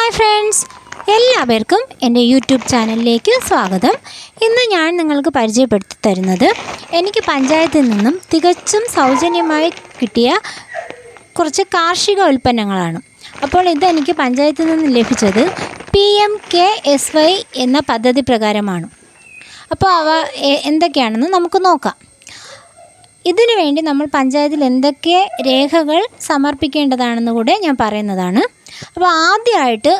Hi friends എല്ലാവർക്കും എന്റെ YouTube ചാനലിലേക്ക് സ്വാഗതം. ഇന്ന് ഞാൻ നിങ്ങൾക്ക് പരിചയപ്പെടുത്തി തരുന്നത് എനിക്ക് പഞ്ചായത്തിൽ നിന്നും തികച്ചും സൗജന്യമായി കിട്ടിയ കുറച്ച് കാർഷിക ഉൽപ്പന്നങ്ങളാണ്. അപ്പോൾ ഇതെനിക്ക് പഞ്ചായത്തിൽ നിന്ന് ലഭിച്ചത് P M K S Y എന്ന പദ്ധതി പ്രകാരമാണ്. അപ്പോൾ അവ എന്തൊക്കെയാണെന്ന് നമുക്ക് നോക്കാം. ഇതിനു വേണ്ടി നമ്മൾ പഞ്ചായത്തിൽ എന്തൊക്കെ രേഖകൾ സമർപ്പിക്കേണ്ടതാണെന്ന് കൂടെ ഞാൻ പറയുന്നതാണ്. അപ്പോൾ ആദ്യമായിട്ട്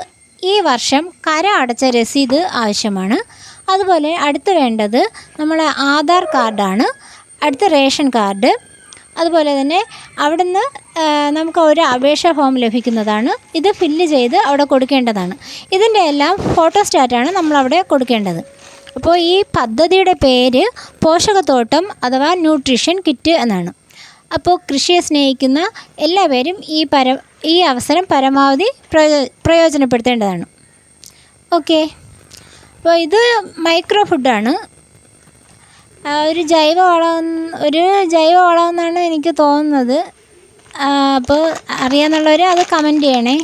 ഈ വർഷം കര അടച്ച രസീത് ആവശ്യമാണ്. അതുപോലെ അടുത്ത് വേണ്ടത് നമ്മളെ ആധാർ കാർഡാണ്. അടുത്ത റേഷൻ കാർഡ്. അതുപോലെ തന്നെ അവിടുന്ന് നമുക്ക് ഒരു അപേക്ഷ ഫോം ലഭിക്കുന്നതാണ്. ഇത് ഫില്ല് ചെയ്ത് അവിടെ കൊടുക്കേണ്ടതാണ്. ഇതിന്റെ എല്ലാം ഫോട്ടോസ്റ്റാറ്റാണ് നമ്മളവിടെ കൊടുക്കേണ്ടത്. അപ്പോൾ ഈ പദ്ധതിയുടെ പേര് പോഷകത്തോട്ടം അഥവാ ന്യൂട്രീഷൻ കിറ്റ് എന്നാണ്. അപ്പോൾ കൃഷിയെ സ്നേഹിക്കുന്ന എല്ലാവരും ഈ പര ഈ അവസരം പരമാവധി പ്രയോ പ്രയോജനപ്പെടുത്തേണ്ടതാണ്. ഓക്കെ. അപ്പോൾ ഇത് മൈക്രോ ഫുഡാണ്. ഒരു ജൈവ വളം ഒരു ജൈവ വളം എന്നാണ് എനിക്ക് തോന്നുന്നത്. അപ്പോൾ അറിയാമെന്നുള്ളവർ അത് കമന്റ് ചെയ്യണേ.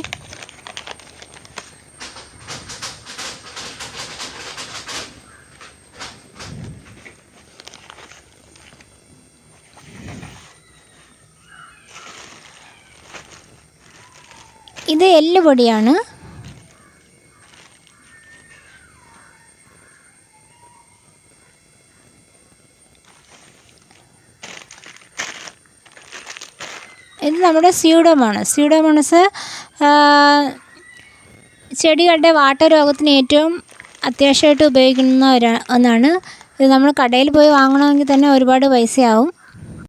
ഇത് എല്ലുപൊടിയാണ് ഇത് നമ്മുടെ സ്യൂഡോമോണസ് സ്യൂഡോമോണസ് ചെടികളുടെ വാട്ടരോഗത്തിന് ഏറ്റവും അത്യാവശ്യമായിട്ട് ഉപയോഗിക്കുന്ന ഒരു ഒന്നാണ്. ഇത് നമ്മൾ കടയിൽ പോയി വാങ്ങണമെങ്കിൽ തന്നെ ഒരുപാട് പൈസയാവും.